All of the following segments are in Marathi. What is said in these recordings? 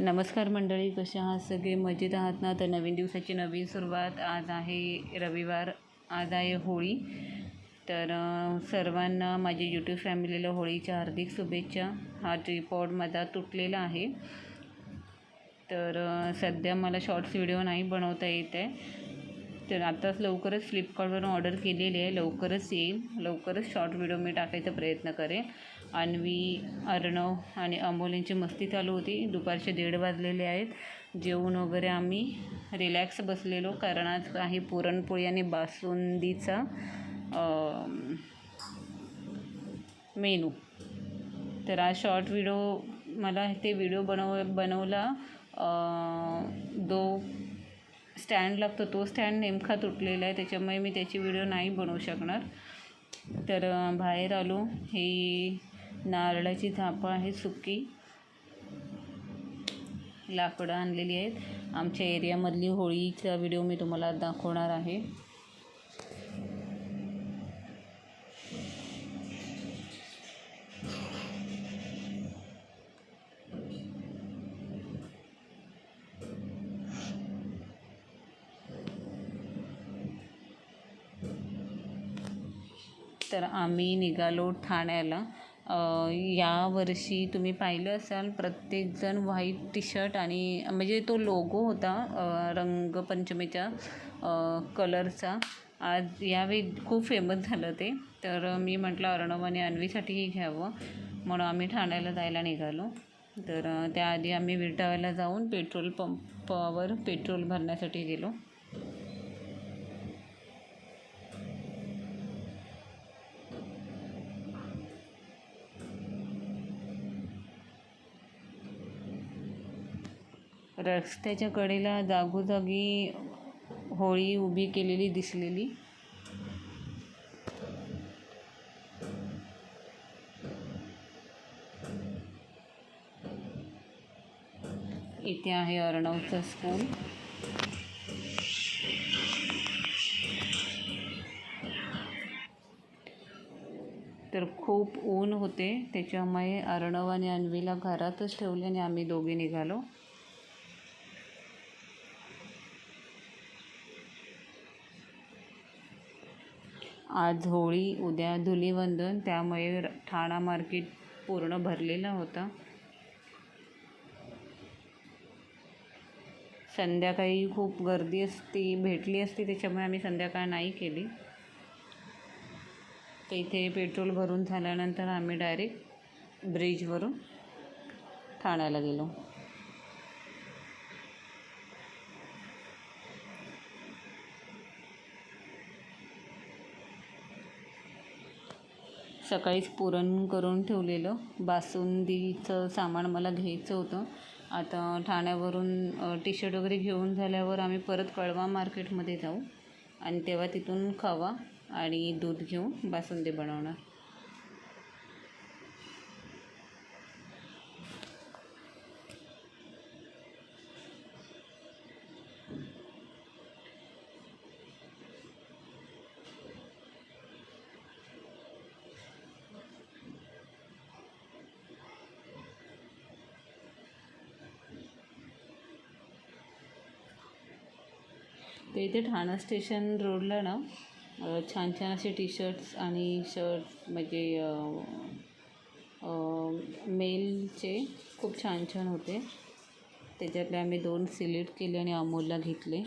नमस्कार मंडळी कशा आहात सगळे? मजेत आहात ना? तर नवीन दिवसाची नवीन सुरुवात आज आहे रविवार आज आहे होळी. तर सर्वांना माझ्या यूट्यूब फॅमिलीला होळीच्या हार्दिक शुभेच्छा. हा ट्रिपॉड माझा तुटलेला आहे. तर सध्या मला शॉर्ट्स व्हिडिओ नाही बनवता येत आहे. तर आत्ताच लवकरच फ्लिपकार्टवरून ऑर्डर केलेली आहे. लवकरच येईल. लवकरच शॉर्ट व्हिडिओ मी टाकायचा प्रयत्न करेन. अन्वी अर्णव आणि अमोल यांची मस्ती चालू होती. दुपारचे दीड वाजलेले आहेत. जेवून वगैरे आम्ही रिलॅक्स बसलेलो. कारण आज आहे पुरणपोळी आणि बासुंदीचा मेनू तर हा शॉर्ट व्हिडिओ मला ते व्हिडिओ बनव बनवला. दो स्टँड लागतो तो स्टँड नेमका तुटलेला आहे. त्याच्यामुळे मी त्याची व्हिडिओ नाही बनवू शकणार. तर बाहेर आलो. ही नारळाची झापं आहे सुकी. लाकडं आणलेली आहेत. आमच्या एरियामधली होळीचा व्हिडिओ मी तुम्हाला दाखवणार आहे. तर आम्ही निघालो ठाण्याला. यावर्षी तुम्ही पाहिलं असाल प्रत्येकजण व्हाईट टी शर्ट आणि म्हणजे तो लोगो होता रंगपंचमीच्या कलरचा आज यावेळी खूप फेमस झालं ते. तर मी म्हटलं अर्णव आणि अन्वीसाठीही घ्यावं. म्हणून आम्ही ठाण्याला जायला निघालो. तर त्याआधी आम्ही विटाव्याला जाऊन पेट्रोल पंपावर पेट्रोल भरण्यासाठी गेलो. रस्त्याच्या कडेला जागोजागी होळी उभी केलेली दिसलेली. इथे आहे अर्णवचं स्कूल तर खूप ऊन होते त्याच्यामुळे अर्णव आणि अन्वीला घरातच ठेवले आणि आम्ही दोघे निघालो. आज होळी उद्या धुलीवंदन त्यामुळे ठाणा मार्केट पूर्ण भरलेला होता. संध्याकाळी खूप गर्दी असती भेटली असती त्याच्यामुळे आम्ही संध्याकाळ नाही केली. तर इथे पेट्रोल भरून झाल्यानंतर आम्ही डायरेक्ट ब्रिजवरून ठाण्याला गेलो. सकाळीच पुरण करून ठेवलेलं. बासुंदीचं सामान मला घ्यायचं होतं. आता ठाण्यावरून टी शर्ट वगैरे घेऊन झाल्यावर आम्ही परत कळवा मार्केटमध्ये जाऊ आणि तेव्हा तिथून खवा आणि दूध घेऊन बासुंदी बनवणार. तर इथे ठाणा स्टेशन रोडला ना छान छान असे टी शर्ट्स आणि शर्ट म्हणजे मेलचे खूप छान छान होते. त्याच्यातले आम्ही दोन सिलेक्ट केले आणि अमोलला घेतले.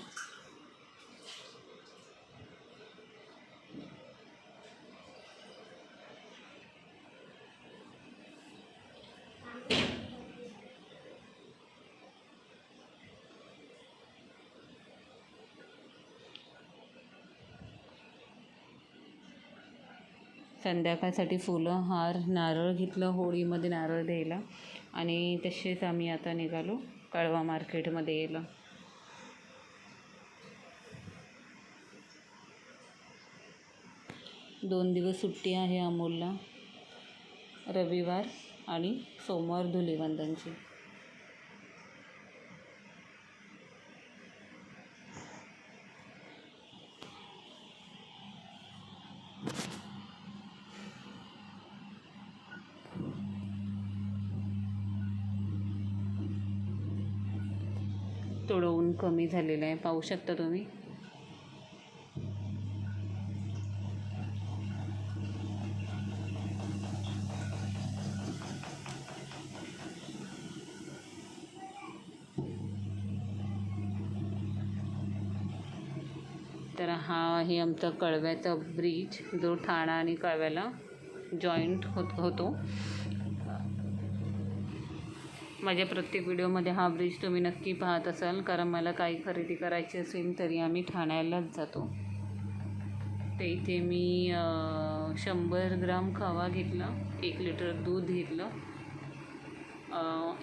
संध्याकाळसाठी फुलं हार नारळ घेतलं होळीमध्ये नारळ द्यायला. आणि तसेच आम्ही आता निघालो कळवा मार्केटमध्ये यायला. दोन दिवस सुट्टी आहे अमोलला. रविवार आणि सोमवार धुलीवंदनची. थोडं ऊन कमी झालेलं आहे. पाहू शकता तुम्ही? तर हा आहे आमचा कळव्याचा ब्रिज. जो ठाणा आणि कळव्याला जॉईंट होत होतो. माझ्या प्रत्येक व्हिडिओमध्ये हा ब्रिज तुम्ही नक्की पाहत असाल कारण मला काही खरेदी करायची असेल तरी आम्ही ठाण्यालाच जातो. तर इथे मी शंभर ग्राम खवा घेतला एक लिटर दूध घेतलं.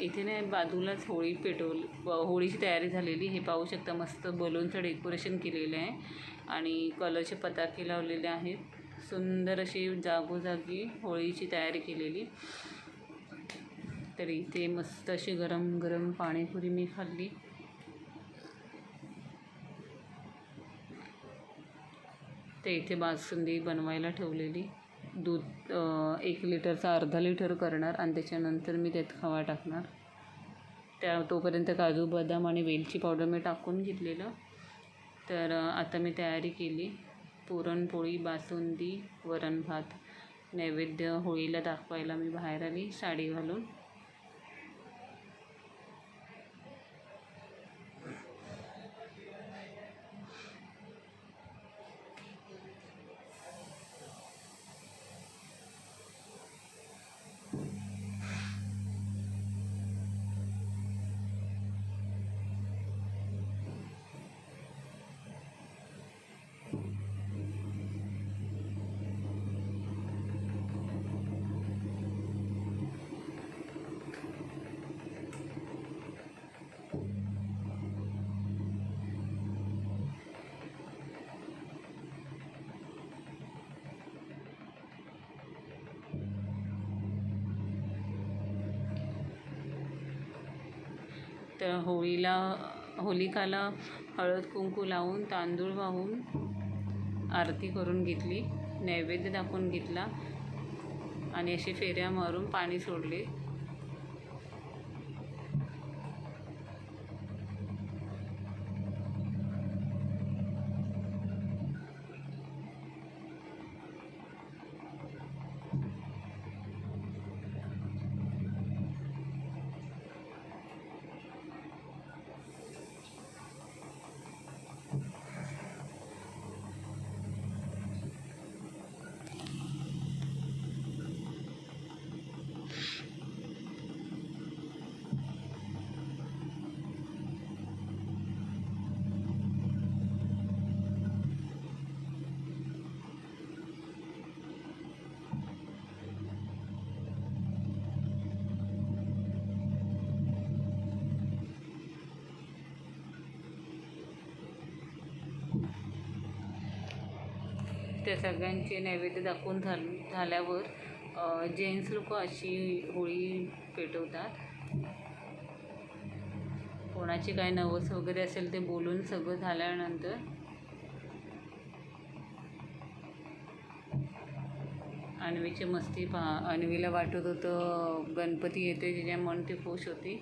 इथे नाही बाजूलाच होळी पेटवली होळीची तयारी झालेली. हे पाहू शकता मस्त बलूनचं डेकोरेशन केलेलं आहे. आणि कलरचे पताके लावलेले आहेत. सुंदर अशी जागोजागी होळीची तयारी केलेली. तर इथे मस्त अशी गरम गरम पाणीपुरी मी खाल्ली. ते इथे बासुंदी बनवायला ठेवलेली. दूध एक लिटरचा अर्धा लिटर करणार आणि त्याच्यानंतर मी त्यात खवा टाकणार. त्या तोपर्यंत काजू बदाम आणि वेलची पावडर मी टाकून घेतलेलं. तर आता मी तयारी केली. पुरणपोळी बासुंदी वरण भात नैवेद्य होळीला दाखवायला मी बाहेर आली साडी घालून. तर होळीला होलिकाला हळद कुंकू लावून तांदूळ वाहून आरती करून घेतली. नैवेद्य दाखवून घेतला. आणि अशी फेऱ्या मारून पाणी सोडले. त्या सगळ्यांचे नैवेद्य दाखवून झाल झाल्यावर जेंट्स लोक अशी होळी पेटवतात. कोणाचे काय नवस वगैरे असेल ते बोलून सगळं झाल्यानंतर अन्वीची मस्ती पहा अन्वीला वाटत होतं गणपती येते तिच्या मन ती खुश होती.